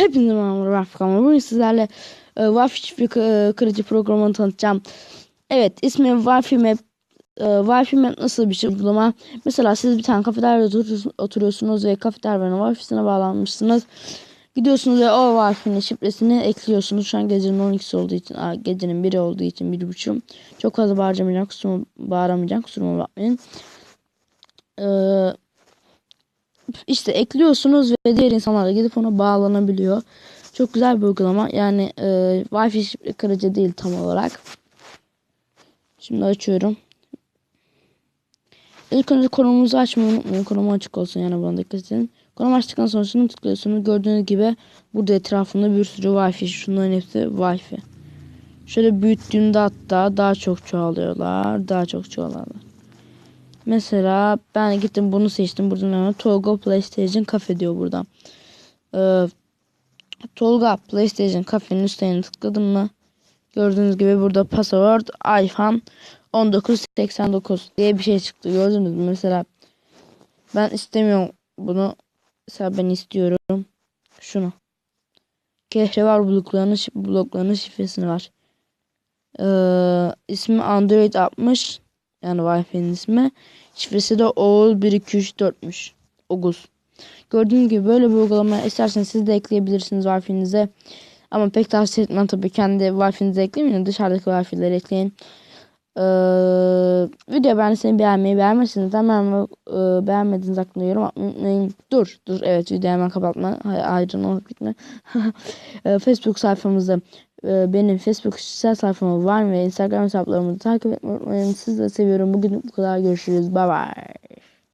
Hepinize merhaba ben Furkan. Bugün sizlerle e, Wi-Fi e, kırıcı programını tanıtacağım. Evet ismi Wi-Fi Map. E, Wi-Fi Map nasıl bir şey uygulama? Mesela siz bir tane kafeteryada otur- oturuyorsunuz ve kafeteryanın Wi-Fi'sine bağlanmışsınız. Gidiyorsunuz ve o Wi-Fi'nin şifresini ekliyorsunuz. Şu an gecenin 12'si olduğu için, gecenin 1'i olduğu için 1.30. Çok fazla bağıramayacağım, kusuruma, bağıramayacağım, kusuruma bakmayın. İşte ekliyorsunuz ve diğer insanlar da gidip ona bağlanabiliyor. Çok güzel bir uygulama. Yani e, Wi-Fi kırıcı değil tam olarak. Şimdi açıyorum. İlk önce konumunuzu açmayı unutmayın. Konum açık olsun yani buna dikkat edin. Konum açtıktan sonra şunu tıklıyorsunuz. Gördüğünüz gibi burada etrafında bir sürü Wi-Fi. Şunların hepsi Wi-Fi. Şöyle büyüttüğümde hatta daha çok çoğalıyorlar. Daha çok çoğalıyorlar. Mesela ben gittim bunu seçtim. Buradan hemen Tolga PlayStation Cafe diyor burada. Ee, Tolga PlayStation Cafe'nin üstüne tıkladım mı? Gördüğünüz gibi burada password iPhone 1989 diye bir şey çıktı. Gördünüz mü? Mesela ben istemiyorum bunu. Mesela ben istiyorum şunu. Kehribar bloklarının, şif- bloklarının şifresini var. Ee, ismi Android 60 yani Wi-Fi'nin ismi. Şifresi de Oğul 1234'müş. Oguz. Gördüğünüz gibi böyle bir uygulama isterseniz siz de ekleyebilirsiniz Wi-Fi'nize. Ama pek tavsiye etmem tabii kendi Wi-Fi'nize eklemeyin. Dışarıdaki Wi-Fi'leri ekleyin. Ee, video beğendiyseniz beğenmeyi beğenmezseniz hemen e, beğenmediğiniz hakkında yorum atmayı unutmayın. Dur dur evet videoyu hemen kapatma. Hay- Ayrıca gitme. Ee, Facebook sayfamızda e, benim Facebook kişisel sayfamı var ve Instagram hesaplarımı takip etmeyi unutmayın. Sizi de seviyorum. Bugün bu kadar görüşürüz. Bye bye.